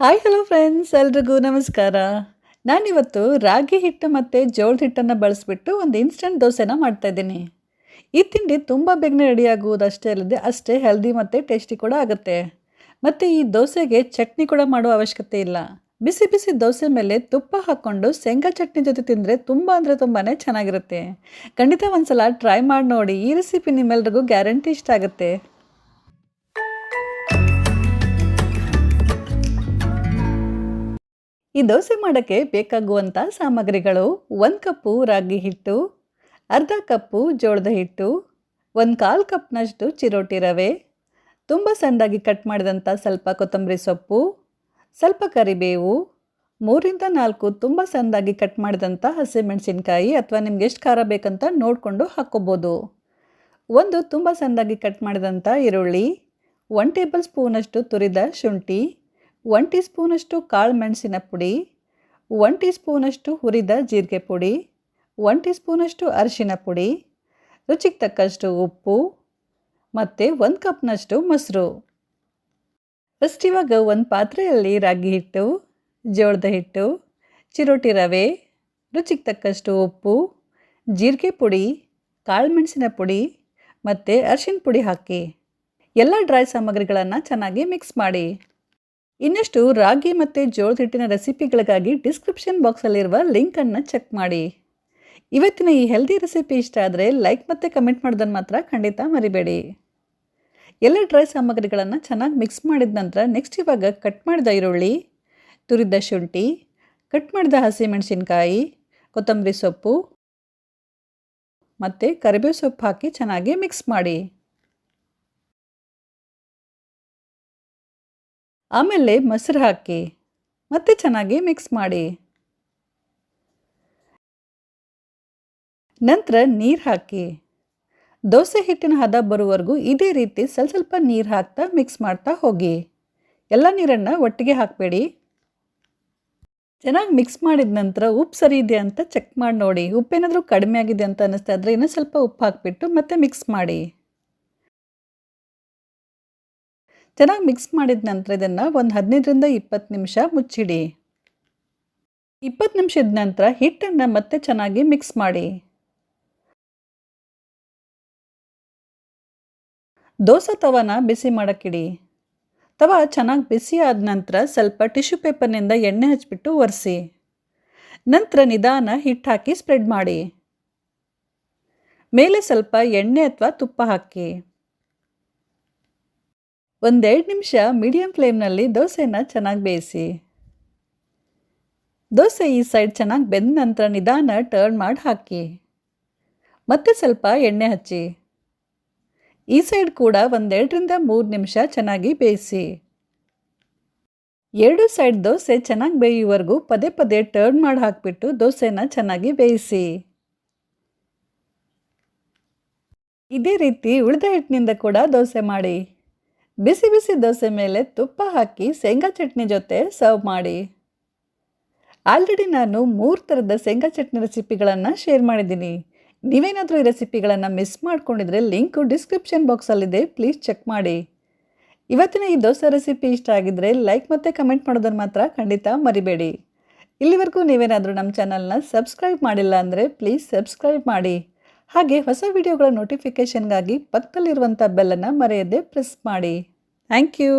Hi hello friends ಎಲ್ರಿಗೂ ನಮಸ್ಕಾರ. ನಾನಿವತ್ತು ರಾಗಿ ಹಿಟ್ಟು ಮತ್ತು ಜೋಳದ ಹಿಟ್ಟನ್ನು ಬಳಸಿಬಿಟ್ಟು ಒಂದು ಇನ್ಸ್ಟೆಂಟ್ ದೋಸೆನ ಮಾಡ್ತಾಯಿದ್ದೀನಿ ಈ ತಿಂಡಿ ತುಂಬ ಬೇಗನೆ ರೆಡಿ ಆಗುವುದು ಅಷ್ಟೇ ಅಲ್ಲದೆ ಅಷ್ಟೇ ಹೆಲ್ದಿ ಮತ್ತು ಟೇಸ್ಟಿ ಕೂಡ ಆಗುತ್ತೆ. ಮತ್ತು ಈ ದೋಸೆಗೆ ಚಟ್ನಿ ಕೂಡ ಮಾಡೋ ಅವಶ್ಯಕತೆ ಇಲ್ಲ. ಬಿಸಿ ಬಿಸಿ ದೋಸೆ ಮೇಲೆ ತುಪ್ಪ ಹಾಕ್ಕೊಂಡು ಶೇಂಗಾ ಚಟ್ನಿ ಜೊತೆ ತಿಂದರೆ ತುಂಬ ಅಂದರೆ ತುಂಬಾ ಚೆನ್ನಾಗಿರುತ್ತೆ. ಖಂಡಿತ ಒಂದು ಸಲ ಟ್ರೈ ಮಾಡಿ ನೋಡಿ. ಈ ರೆಸಿಪಿ ನಿಮ್ಮೆಲ್ರಿಗೂ ಗ್ಯಾರಂಟಿ ಇಷ್ಟ ಆಗುತ್ತೆ. ಈ ದೋಸೆ ಮಾಡೋಕ್ಕೆ ಬೇಕಾಗುವಂಥ ಸಾಮಗ್ರಿಗಳು ಒಂದು ಕಪ್ಪು ರಾಗಿ ಹಿಟ್ಟು, ಅರ್ಧ ಕಪ್ಪು ಜೋಳದ ಹಿಟ್ಟು, ಒಂದು ಕಾಲು ಕಪ್ನಷ್ಟು ಚಿರೋಟಿ ರವೆ, ತುಂಬ ಸಣ್ಣದಾಗಿ ಕಟ್ ಮಾಡಿದಂಥ ಸ್ವಲ್ಪ ಕೊತ್ತಂಬರಿ ಸೊಪ್ಪು, ಸ್ವಲ್ಪ ಕರಿಬೇವು, ಮೂರಿಂದ ನಾಲ್ಕು ತುಂಬ ಸಣ್ಣದಾಗಿ ಕಟ್ ಮಾಡಿದಂಥ ಹಸಿಮೆಣಸಿನ್ಕಾಯಿ ಅಥವಾ ನಿಮ್ಗೆ ಎಷ್ಟು ಖಾರ ಬೇಕಂತ ನೋಡಿಕೊಂಡು ಹಾಕ್ಕೋಬೋದು ಒಂದು ತುಂಬ ಸಣ್ಣದಾಗಿ ಕಟ್ ಮಾಡಿದಂಥ ಈರುಳ್ಳಿ ಒನ್ ಟೇಬಲ್ ಸ್ಪೂನಷ್ಟು ತುರಿದ ಶುಂಠಿ ಒನ್ ಟೀ ಸ್ಪೂನಷ್ಟು ಕಾಳು ಮೆಣಸಿನ ಪುಡಿ ಒನ್ ಟೀ ಸ್ಪೂನಷ್ಟು ಹುರಿದ ಜೀರಿಗೆ ಪುಡಿ ಒನ್ ಟೀ ಸ್ಪೂನಷ್ಟು ಅರಿಶಿನ ಪುಡಿ, ರುಚಿಗೆ ತಕ್ಕಷ್ಟು ಉಪ್ಪು ಮತ್ತು ಒಂದು ಕಪ್ನಷ್ಟು ಮೊಸರು. ಫಸ್ಟ್ ಇವಾಗ ಒಂದು ಪಾತ್ರೆಯಲ್ಲಿ ರಾಗಿ ಹಿಟ್ಟು, ಜೋಳದ ಹಿಟ್ಟು, ಚಿರೋಟಿ ರವೆ, ರುಚಿಗೆ ತಕ್ಕಷ್ಟು ಉಪ್ಪು, ಜೀರಿಗೆ ಪುಡಿ, ಕಾಳುಮೆಣಸಿನ ಪುಡಿ ಮತ್ತು ಅರಿಶಿನ ಪುಡಿ ಹಾಕಿ. ಎಲ್ಲ ಡ್ರೈ ಸಾಮಗ್ರಿಗಳನ್ನು ಚೆನ್ನಾಗಿ ಮಿಕ್ಸ್ ಮಾಡಿ. ಇನ್ನಷ್ಟು ರಾಗಿ ಮತ್ತು ಜೋಳದ ಹಿಟ್ಟಿನ ರೆಸಿಪಿಗಳಿಗಾಗಿ ಡಿಸ್ಕ್ರಿಪ್ಷನ್ ಬಾಕ್ಸಲ್ಲಿರುವ ಲಿಂಕನ್ನು ಚೆಕ್ ಮಾಡಿ. ಇವತ್ತಿನ ಈ ಹೆಲ್ದಿ ರೆಸಿಪಿ ಇಷ್ಟ ಆದರೆ ಲೈಕ್ ಮತ್ತು ಕಮೆಂಟ್ ಮಾಡೋದನ್ನು ಮಾತ್ರ ಖಂಡಿತ ಮರಿಬೇಡಿ. ಎಲ್ಲ ಡ್ರೈ ಸಾಮಗ್ರಿಗಳನ್ನು ಚೆನ್ನಾಗಿ ಮಿಕ್ಸ್ ಮಾಡಿದ ನಂತರ ನೆಕ್ಸ್ಟ್ ಇವಾಗ ಕಟ್ ಮಾಡಿದ ಈರುಳ್ಳಿ, ತುರಿದ ಶುಂಠಿ ಕಟ್ ಮಾಡಿದ ಹಸಿಮೆಣಸಿನ್ಕಾಯಿ ಕೊತ್ತಂಬರಿ ಸೊಪ್ಪು ಮತ್ತು ಕರಿಬೇವು ಸೊಪ್ಪು ಹಾಕಿ ಚೆನ್ನಾಗಿ ಮಿಕ್ಸ್ ಮಾಡಿ. ಆಮೇಲೆ ಮೊಸರು ಹಾಕಿ ಮತ್ತೆ ಚೆನ್ನಾಗಿ ಮಿಕ್ಸ್ ಮಾಡಿ. ನಂತರ ನೀರು ಹಾಕಿ. ದೋಸೆ ಹಿಟ್ಟಿನ ಹದ ಬರುವವರೆಗೂ ಇದೇ ರೀತಿ ಸ್ವಲ್ಪ ಸ್ವಲ್ಪ ನೀರು ಹಾಕ್ತಾ ಮಿಕ್ಸ್ ಮಾಡ್ತಾ ಹೋಗಿ. ಎಲ್ಲ ನೀರನ್ನು ಒಟ್ಟಿಗೆ ಹಾಕಬೇಡಿ. ಚೆನ್ನಾಗಿ ಮಿಕ್ಸ್ ಮಾಡಿದ ನಂತರ ಉಪ್ಪು ಸರಿ ಇದೆ ಅಂತ ಚೆಕ್ ಮಾಡಿ ನೋಡಿ. ಉಪ್ಪೇನಾದರೂ ಕಡಿಮೆ ಆಗಿದೆ ಅಂತ ಅನ್ನಿಸ್ತಾ ಇದ್ರೆ ಇನ್ನೂ ಸ್ವಲ್ಪ ಉಪ್ಪು ಹಾಕಿಬಿಟ್ಟು ಮತ್ತೆ ಮಿಕ್ಸ್ ಮಾಡಿ. ಚೆನ್ನಾಗಿ ಮಿಕ್ಸ್ ಮಾಡಿದ ನಂತರ ಇದನ್ನು ಒಂದು ಹದಿನೈದರಿಂದ ಇಪ್ಪತ್ತು ನಿಮಿಷ ಮುಚ್ಚಿಡಿ. ಇಪ್ಪತ್ತು ನಿಮಿಷದ ನಂತರ ಹಿಟ್ಟನ್ನು ಮತ್ತೆ ಚೆನ್ನಾಗಿ ಮಿಕ್ಸ್ ಮಾಡಿ. ದೋಸೆ ತವನ ಬಿಸಿ ಮಾಡೋಕ್ಕಿಡಿ. ತವ ಚೆನ್ನಾಗಿ ಬಿಸಿ ಆದ ನಂತರ ಸ್ವಲ್ಪ ಟಿಶ್ಯೂ ಪೇಪರ್ನಿಂದ ಎಣ್ಣೆ ಹಚ್ಚಿಬಿಟ್ಟು ಒರೆಸಿ. ನಂತರ ನಿಧಾನ ಹಿಟ್ಟು ಹಾಕಿ ಸ್ಪ್ರೆಡ್ ಮಾಡಿ. ಮೇಲೆ ಸ್ವಲ್ಪ ಎಣ್ಣೆ ಅಥವಾ ತುಪ್ಪ ಹಾಕಿ. ಒಂದೆರಡು ನಿಮಿಷ ಮೀಡಿಯಂ ಫ್ಲೇಮ್ನಲ್ಲಿ ದೋಸೆನ ಚೆನ್ನಾಗಿ ಬೇಯಿಸಿ. ದೋಸೆ ಈ ಸೈಡ್ ಚೆನ್ನಾಗಿ ಬೆಂದ ನಂತರ ನಿಧಾನ ಟರ್ನ್ ಮಾಡಿ ಹಾಕಿ. ಮತ್ತೆ ಸ್ವಲ್ಪ ಎಣ್ಣೆ ಹಚ್ಚಿ. ಈ ಸೈಡ್ ಕೂಡ ಒಂದೆರಡರಿಂದ ಮೂರು ನಿಮಿಷ ಚೆನ್ನಾಗಿ ಬೇಯಿಸಿ. ಎರಡು ಸೈಡ್ ದೋಸೆ ಚೆನ್ನಾಗಿ ಬೇಯುವವರೆಗೂ ಪದೇ ಪದೇ ಟರ್ನ್ ಮಾಡಿ ಹಾಕಿಬಿಟ್ಟು ದೋಸೆನ ಚೆನ್ನಾಗಿ ಬೇಯಿಸಿ. ಇದೇ ರೀತಿ ಉಳಿದ ಹಿಟ್ಟಿನಿಂದ ಕೂಡ ದೋಸೆ ಮಾಡಿ. ಬಿಸಿ ಬಿಸಿ ದೋಸೆ ಮೇಲೆ ತುಪ್ಪ ಹಾಕಿ ಶೇಂಗಾ ಚಟ್ನಿ ಜೊತೆ ಸರ್ವ್ ಮಾಡಿ. ಆಲ್ರೆಡಿ ನಾನು ಮೂರು ಥರದ ಶೇಂಗಾ ಚಟ್ನಿ ರೆಸಿಪಿಗಳನ್ನು ಶೇರ್ ಮಾಡಿದ್ದೀನಿ. ನೀವೇನಾದರೂ ಈ ರೆಸಿಪಿಗಳನ್ನು ಮಿಸ್ ಮಾಡ್ಕೊಂಡಿದ್ರೆ ಲಿಂಕು ಡಿಸ್ಕ್ರಿಪ್ಷನ್ ಬಾಕ್ಸಲ್ಲಿದೆ ಪ್ಲೀಸ್ ಚೆಕ್ ಮಾಡಿ. ಇವತ್ತಿನ ಈ ದೋಸೆ ರೆಸಿಪಿ ಇಷ್ಟ ಆಗಿದ್ದರೆ ಲೈಕ್ ಮತ್ತು ಕಮೆಂಟ್ ಮಾಡೋದನ್ನು ಮಾತ್ರ ಖಂಡಿತ ಮರಿಬೇಡಿ. ಇಲ್ಲಿವರೆಗೂ ನೀವೇನಾದರೂ ನಮ್ಮ ಚಾನಲ್ನ ಸಬ್ಸ್ಕ್ರೈಬ್ ಮಾಡಿಲ್ಲ ಅಂದರೆ ಪ್ಲೀಸ್ ಸಬ್ಸ್ಕ್ರೈಬ್ ಮಾಡಿ. ಹಾಗೆ ಹೊಸ ವಿಡಿಯೋಗಳ ನೋಟಿಫಿಕೇಷನ್ಗಾಗಿ ಪಕ್ಕದಲ್ಲಿರುವಂಥ ಬೆಲ್ಲನ್ನು ಮರೆಯದೆ ಪ್ರೆಸ್ ಮಾಡಿ. Thank you